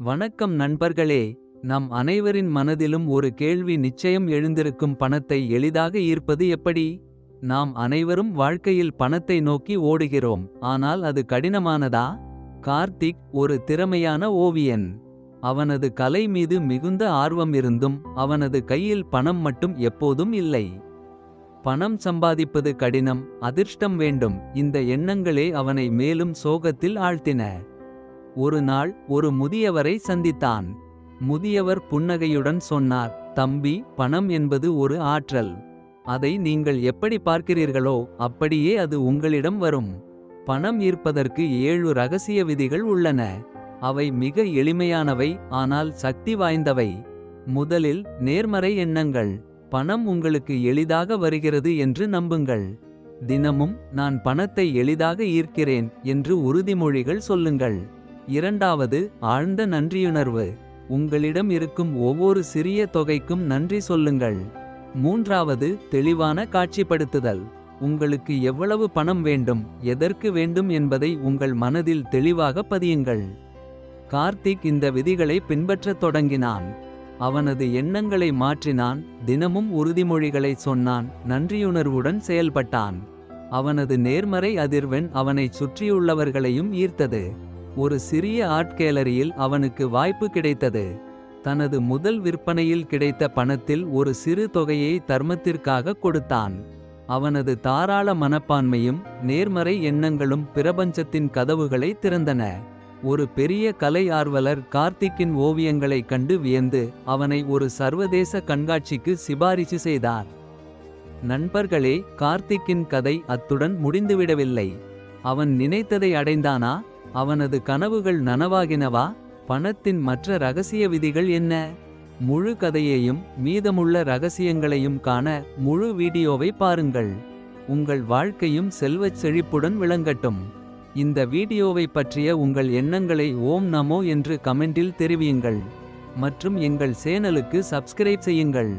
வணக்கம் நண்பர்களே நம் அனைவரின் மனதிலும் ஒரு கேள்வி நிச்சயம் எழுந்திருக்கும் பணத்தை எளிதாக ஈர்ப்பது எப்படி? நாம் அனைவரும் வாழ்க்கையில் பணத்தை நோக்கி ஓடுகிறோம் ஆனால் அது கடினமானதா? கார்த்திக் ஒரு திறமையான ஓவியன். அவனது கலை மீது மிகுந்த ஆர்வம் இருந்தும் அவனது கையில் பணம் மட்டும் எப்போதும் இல்லை. பணம் சம்பாதிப்பது கடினம் அதிர்ஷ்டம் வேண்டும் இந்த எண்ணங்களே அவனை மேலும் சோகத்தில் ஆழ்த்தின. ஒரு நாள் ஒரு முதியவரை சந்தித்தான். முதியவர் புன்னகையுடன் சொன்னார் தம்பி பணம் என்பது ஒரு ஆற்றல். அதை நீங்கள் எப்படி பார்க்கிறீர்களோ அப்படியே அது உங்களிடம் வரும். பணம் ஈர்ப்பதற்கு ஏழு ரகசிய விதிகள் உள்ளன. அவை மிக எளிமையானவை ஆனால் சக்தி வாய்ந்தவை. முதலில் நேர்மறை எண்ணங்கள். பணம் உங்களுக்கு எளிதாக வருகிறது என்று நம்புங்கள். தினமும் நான் பணத்தை எளிதாக ஈர்க்கிறேன் என்று உறுதிமொழிகள் சொல்லுங்கள். இரண்டாவது ஆழ்ந்த நன்றியுணர்வு. உங்களிடம் இருக்கும் ஒவ்வொரு சிறிய தொகைக்கும் நன்றி சொல்லுங்கள். மூன்றாவது தெளிவான காட்சிப்படுத்துதல். உங்களுக்கு எவ்வளவு பணம் வேண்டும் எதற்கு வேண்டும் என்பதை உங்கள் மனதில் தெளிவாக பதியுங்கள். கார்த்திக் இந்த விதிகளை பின்பற்றத் தொடங்கினான். அவனது எண்ணங்களை மாற்றினான் தினமும் உறுதிமொழிகளை சொன்னான் நன்றியுணர்வுடன் செயல்பட்டான். அவனது நேர்மறை அதிர்வெண் அவனைச் சுற்றியுள்ளவர்களையும் ஈர்த்தது. ஒரு சிறிய ஆர்ட் கேலரியில் அவனுக்கு வாய்ப்பு கிடைத்தது. தனது முதல் விற்பனையில் கிடைத்த பணத்தில் ஒரு சிறு தொகையை தர்மத்திற்காக கொடுத்தான். அவனது தாராள மனப்பான்மையும் நேர்மறை எண்ணங்களும் பிரபஞ்சத்தின் கதவுகளை திறந்தன. ஒரு பெரிய கலை ஆர்வலர் கார்த்திக்கின் ஓவியங்களைக் கண்டு வியந்து அவனை ஒரு சர்வதேச கண்காட்சிக்கு சிபாரிசு செய்தார். நண்பர்களே கார்த்திக்கின் கதை அத்துடன் முடிந்துவிடவில்லை. அவன் நினைத்ததை அடைந்தானா? அவனது கனவுகள் நனவாகினவா? பணத்தின் மற்ற ரகசிய விதிகள் என்ன? முழு கதையையும் மீதமுள்ள ரகசியங்களையும் காண முழு வீடியோவை பாருங்கள். உங்கள் வாழ்க்கையும் செல்வச் செழிப்புடன் விளங்கட்டும். இந்த வீடியோவை பற்றிய உங்கள் எண்ணங்களை ஓம் நமோ என்று கமெண்டில் தெரிவியுங்கள். மற்றும் எங்கள் சேனலுக்கு சப்ஸ்கிரைப் செய்யுங்கள்.